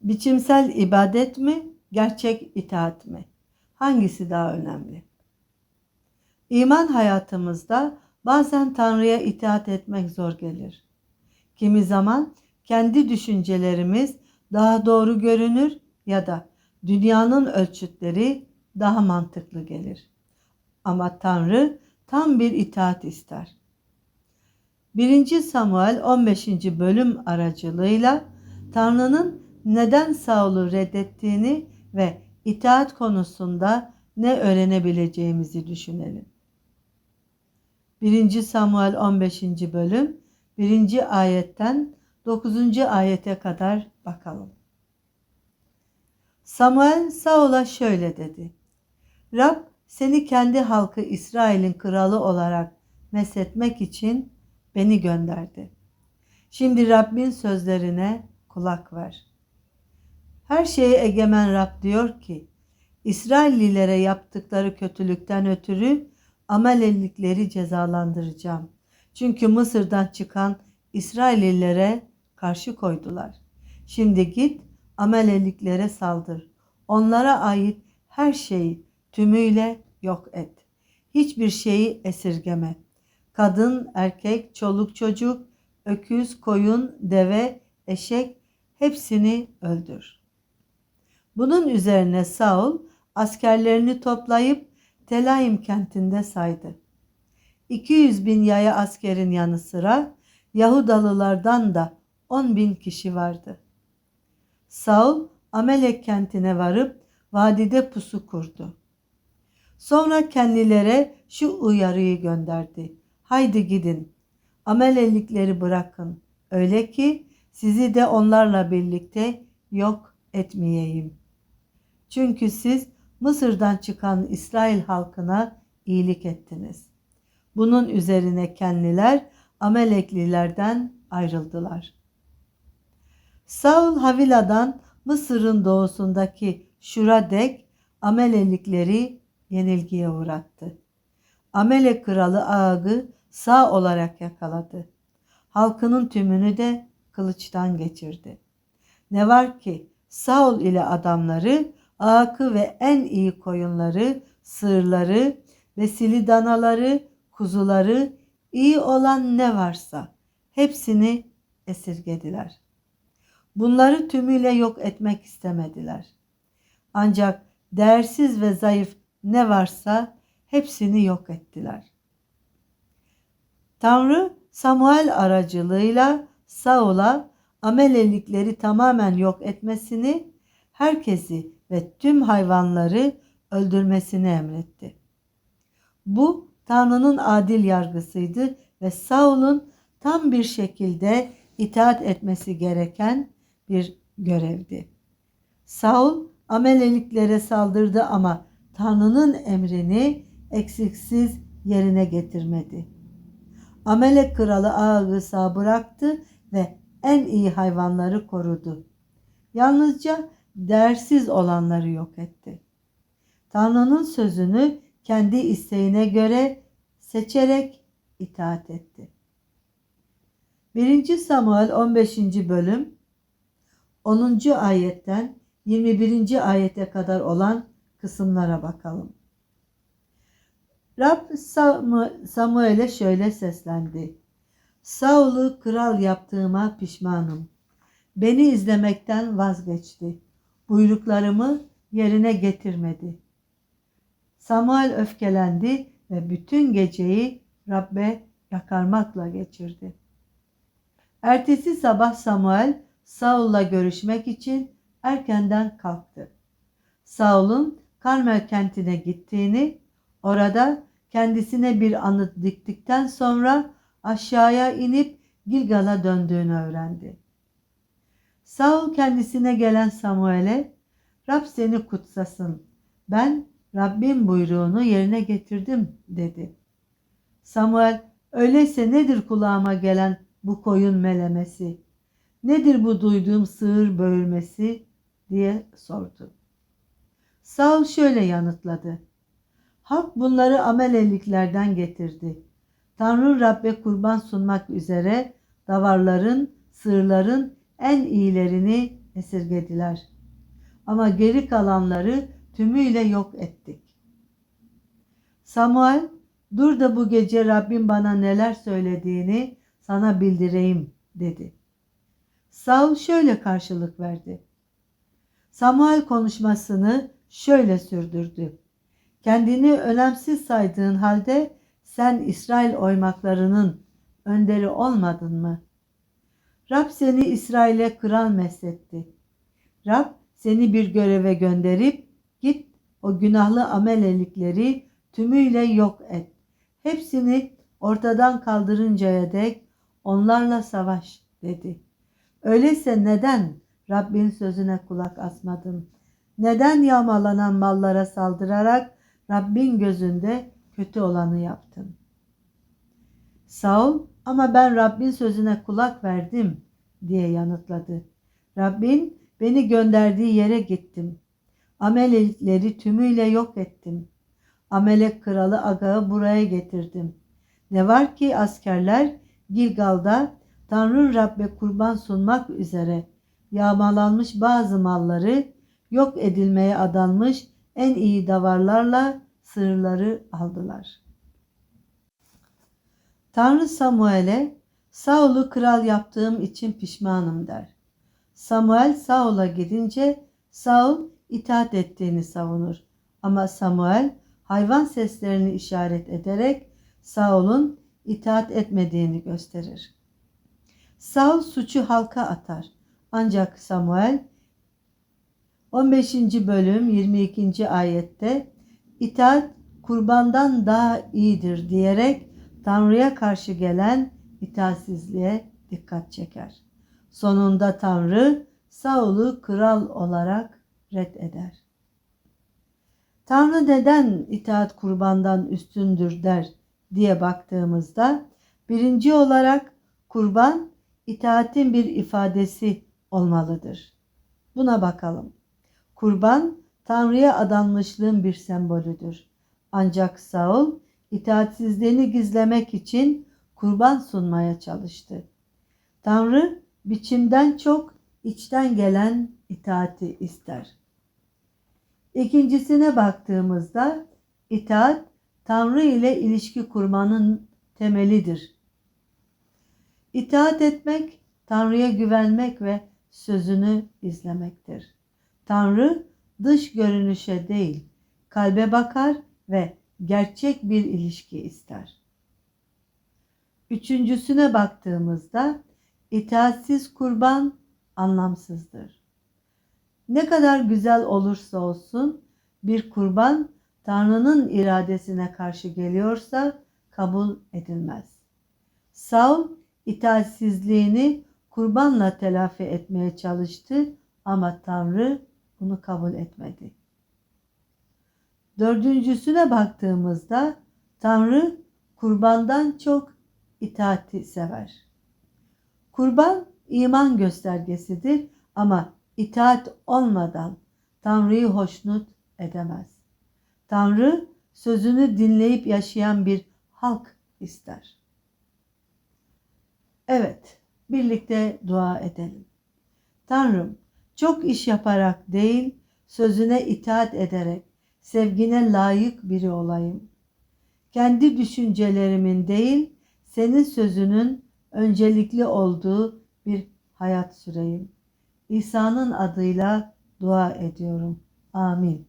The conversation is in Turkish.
Biçimsel ibadet mi, gerçek itaat mi? Hangisi daha önemli? İman hayatımızda bazen Tanrı'ya itaat etmek zor gelir. Kimi zaman kendi düşüncelerimiz daha doğru görünür ya da dünyanın ölçütleri daha mantıklı gelir. Ama Tanrı tam bir itaat ister. 1. Samuel 15. bölüm aracılığıyla Tanrı'nın neden Saul'u reddettiğini ve itaat konusunda ne öğrenebileceğimizi düşünelim. 1. Samuel 15. bölüm 1. ayetten 9. ayete kadar bakalım. Samuel Saul'a şöyle dedi. Rab seni kendi halkı İsrail'in kralı olarak meshetmek için beni gönderdi. Şimdi Rabbin sözlerine kulak ver. Her şeye egemen Rab diyor ki, İsraillilere yaptıkları kötülükten ötürü Amaleklikleri cezalandıracağım. Çünkü Mısır'dan çıkan İsraillilere karşı koydular. Şimdi git Amalekliklere saldır. Onlara ait her şeyi tümüyle yok et. Hiçbir şeyi esirgeme. Kadın, erkek, çoluk çocuk, öküz, koyun, deve, eşek hepsini öldür. Bunun üzerine Saul askerlerini toplayıp Telaim kentinde saydı. 200 bin yaya askerin yanı sıra Yahudalılardan da 10 bin kişi vardı. Saul Amelek kentine varıp vadide pusu kurdu. Sonra kendilere şu uyarıyı gönderdi. Haydi gidin. Amelelikleri bırakın. Öyle ki sizi de onlarla birlikte yok etmeyeyim. Çünkü siz Mısır'dan çıkan İsrail halkına iyilik ettiniz. Bunun üzerine kendiler Ameleklilerden ayrıldılar. Saul Havila'dan Mısır'ın doğusundaki Şuradek Amelelikleri yenilgiye uğrattı. Amelek kralı Ağag'ı sağ olarak yakaladı. Halkının tümünü de kılıçtan geçirdi. Ne var ki Saul ile adamları Ağak'ı ve en iyi koyunları, sığırları, besili danaları, kuzuları, iyi olan ne varsa hepsini esirgediler. Bunları tümüyle yok etmek istemediler. Ancak değersiz ve zayıf ne varsa hepsini yok ettiler. Tanrı Samuel aracılığıyla Saul'a Amelelikleri tamamen yok etmesini, herkesi ve tüm hayvanları öldürmesini emretti. Bu Tanrı'nın adil yargısıydı ve Saul'un tam bir şekilde itaat etmesi gereken bir görevdi. Saul Ameleliklere saldırdı ama Tanrı'nın emrini eksiksiz yerine getirmedi. Amelek kralı Ağag'ı sağ bıraktı ve en iyi hayvanları korudu. Yalnızca dersiz olanları yok etti. Tanrı'nın sözünü kendi isteğine göre seçerek itaat etti. 1. Samuel 15. bölüm 10. ayetten 21. ayete kadar olan kısımlara bakalım. Rab Samuel'e şöyle seslendi. Saul'u kral yaptığıma pişmanım. Beni izlemekten vazgeçti. Buyruklarımı yerine getirmedi. Samuel öfkelendi ve bütün geceyi Rabbe yakarmakla geçirdi. Ertesi sabah Samuel Saul'la görüşmek için erkenden kalktı. Saul'un Karmel kentine gittiğini, orada kendisine bir anıt diktikten sonra aşağıya inip Gilgal'a döndüğünü öğrendi. Saul kendisine gelen Samuel'e Rab seni kutsasın. Ben Rabbin buyruğunu yerine getirdim dedi. Samuel öyleyse nedir kulağıma gelen bu koyun melemesi? Nedir bu duyduğum sığır böğürmesi diye sordu. Saul şöyle yanıtladı. Halk bunları Ameleliklerden getirdi. Tanrı Rabbe kurban sunmak üzere davarların, sığırların en iyilerini esirgediler. Ama geri kalanları tümüyle yok ettik. Samuel, dur da bu gece Rabbim bana neler söylediğini sana bildireyim dedi. Saul şöyle karşılık verdi. Samuel konuşmasını şöyle sürdürdü. Kendini önemsiz saydığın halde sen İsrail oymaklarının önderi olmadın mı? Rab seni İsrail'e kral mesletti. Rab seni bir göreve gönderip git o günahlı amelelikleri tümüyle yok et. Hepsini ortadan kaldırıncaya dek onlarla savaş dedi. Öyleyse neden Rabbin sözüne kulak asmadın? Neden yağmalanan mallara saldırarak Rabbin gözünde kötü olanı yaptın? Saul ama ben Rabbin sözüne kulak verdim diye yanıtladı. Rabbin beni gönderdiği yere gittim. Amelekleri tümüyle yok ettim. Amelek kralı Agag'ı buraya getirdim. Ne var ki askerler Gilgal'da Tanrı Rabbe kurban sunmak üzere yağmalanmış bazı malları yok edilmeye adanmış en iyi davarlarla sığırları aldılar. Tanrı Samuel'e Saul'u kral yaptığım için pişmanım der. Samuel Saul'a gidince Saul itaat ettiğini savunur. Ama Samuel hayvan seslerini işaret ederek Saul'un itaat etmediğini gösterir. Saul suçu halka atar. Ancak Samuel 15. bölüm 22. ayette itaat kurbandan daha iyidir diyerek Tanrı'ya karşı gelen itaatsizliğe dikkat çeker. Sonunda Tanrı Saul'u kral olarak red eder. Tanrı neden itaat kurbandan üstündür der diye baktığımızda birinci olarak kurban itaatin bir ifadesi olmalıdır. Buna bakalım. Kurban Tanrı'ya adanmışlığın bir sembolüdür. Ancak Saul itaatsizliğini gizlemek için kurban sunmaya çalıştı. Tanrı biçimden çok içten gelen itaati ister. İkincisine baktığımızda itaat Tanrı ile ilişki kurmanın temelidir. İtaat etmek Tanrı'ya güvenmek ve sözünü izlemektir. Tanrı dış görünüşe değil, kalbe bakar ve gerçek bir ilişki ister. Üçüncüsüne baktığımızda itaatsiz kurban anlamsızdır. Ne kadar güzel olursa olsun bir kurban Tanrı'nın iradesine karşı geliyorsa kabul edilmez. Saul itaatsizliğini kurbanla telafi etmeye çalıştı ama Tanrı bunu kabul etmedi. Dördüncüsüne baktığımızda Tanrı kurbandan çok itaati sever. Kurban iman göstergesidir ama itaat olmadan Tanrı'yı hoşnut edemez. Tanrı sözünü dinleyip yaşayan bir halk ister. Evet, birlikte dua edelim. Tanrım, çok iş yaparak değil, sözüne itaat ederek sevgine layık biri olayım. Kendi düşüncelerimin değil, senin sözünün öncelikli olduğu bir hayat süreyim. İsa'nın adıyla dua ediyorum. Amin.